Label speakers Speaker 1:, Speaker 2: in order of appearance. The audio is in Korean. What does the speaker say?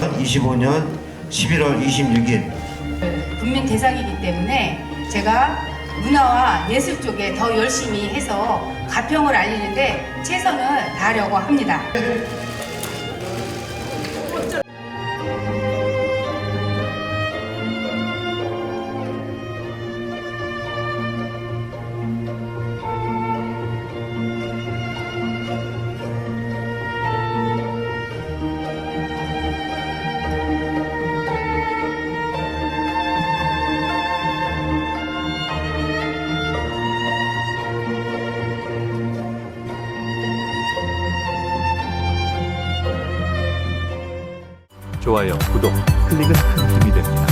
Speaker 1: (2025년 11월 26일)
Speaker 2: 국민 대상이기 때문에 제가 문화와 예술 쪽에 더 열심히 해서 가평을 알리는데 최선을 다하려고 합니다.
Speaker 3: 좋아요, 구독, 클릭은 큰 힘이 됩니다.